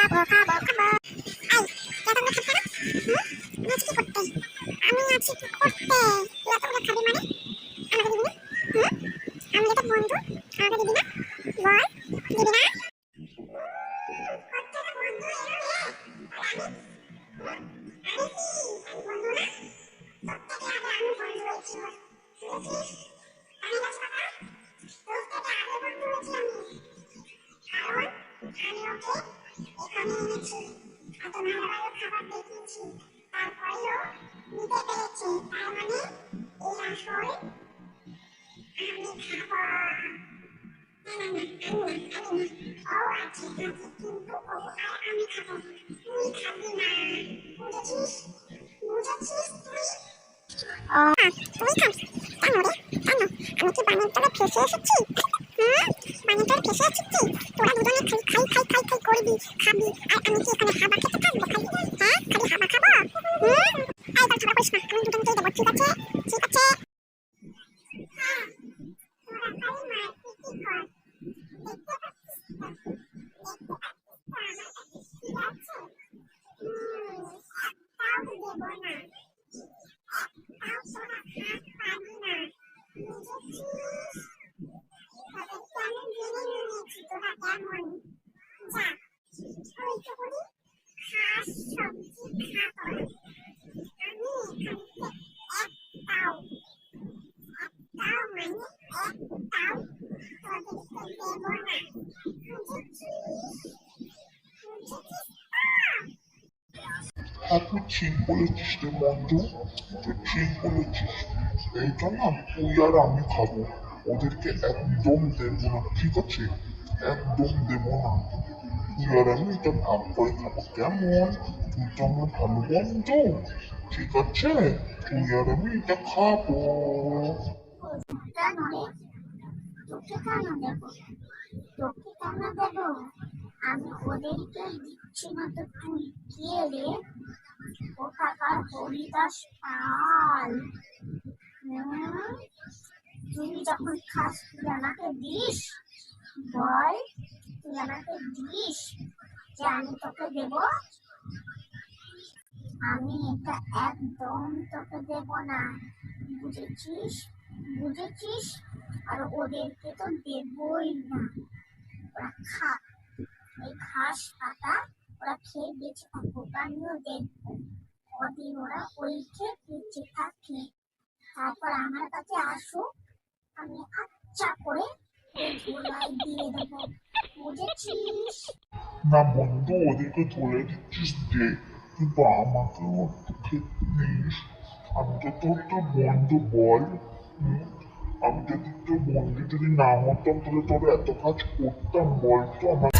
খাব খাব খাব। আই তোরা তোমরা খাবে না আমি আছি করতে? তোরা খাবে মানে? কেন আমি কি বানের তলে ফেসে এসেছি হুম? বানের তলে ফেসে এসেছি তোরা দুজনে খাই খাই খাই খাই খাই করবি খাবি আর আমি কি এখানে হাবা খেতে থাকব খালি হ্যাঁ খালি হাবা খাব হুম এই তোর খাবার করিস না। আমি দুজনকেই দেবো, ঠিক আছে হ্যাঁ তোরা খালি মারপিটি কর দেখতে পাচ্ছিস তো দেখতে পাচ্ছিস তো আমার কাছে কি আছে হুম একটাও দেবো না একটাও তোরা হাত পাবি না বুঝেছিস তোদেরকে আমি জেনে নিয়েছি তোরা কেমন যা ওইটুকুনি ঘাস সবজি খা তোরা আমি এখান থেকে একটাও একটাও মানে একটাও তোদেরকে দেবো না বুঝেছিস বুঝেছিস তো হ্যাঁ আমি খাব। ওদেরকে একদম দেবো না, ঠিক আছে? একদম দেবো না। তুই আর আমি এটা ভাগ করে খাব। কেমন? তুই তো আমার ভালো বন্ধু। ঠিক আছে? তুই আর আমি এটা খাব। তোকে কেন দেব তোকে কেন দেব আমি ওদেরকে দিচ্ছি না তো কে রে কোথাকার হরিদাস পাল? তুই যখন খাস তুই আমাকে দিস বল তুই আমাকে দিস যে আমি তোকে দেব আমি এটা একদম তোকে দেব না, বুঝেছিস বুঝেছিস? আর ওদেরকে তো দেবই না। ওরা খা। এই ঘাস পাতা ওরা খেয়ে বেঁচে থাকুক আমিও দেখব। কদিন ওরা ওই খেয়ে বেঁচে থাকে তারপর আমার কাছে আসুক, আমি আচ্ছা করে দিয়ে দেবো। বুঝেছিস? আমি তো তোর তোর বন্ধু, বল? আমি যদি তোর বন্ধু যদি না হতাম তাহলে তোর এত কাজ করতাম বলতো আমার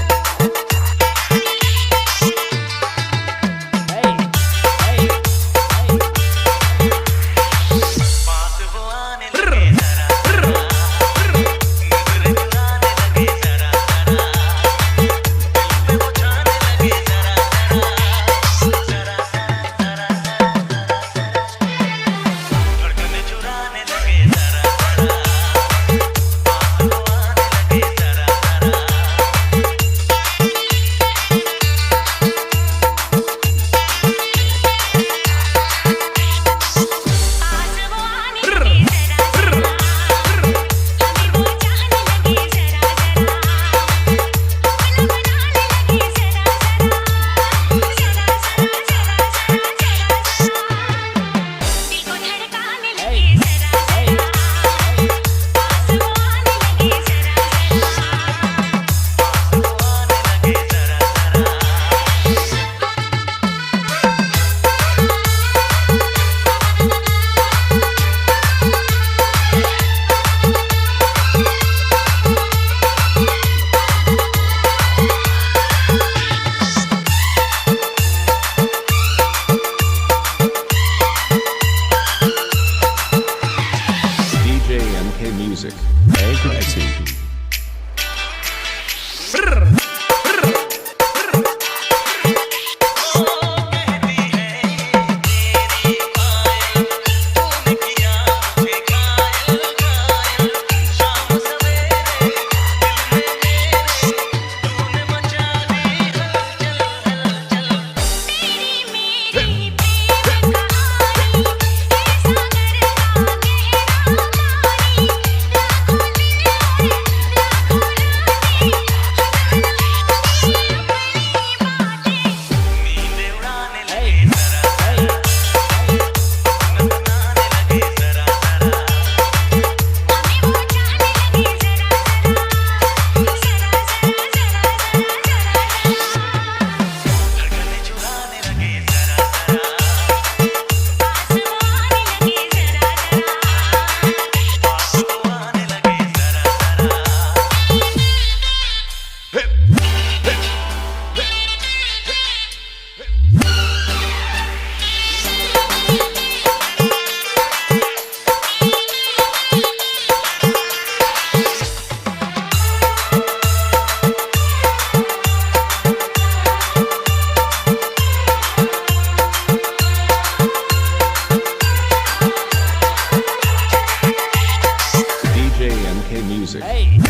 music. Hey.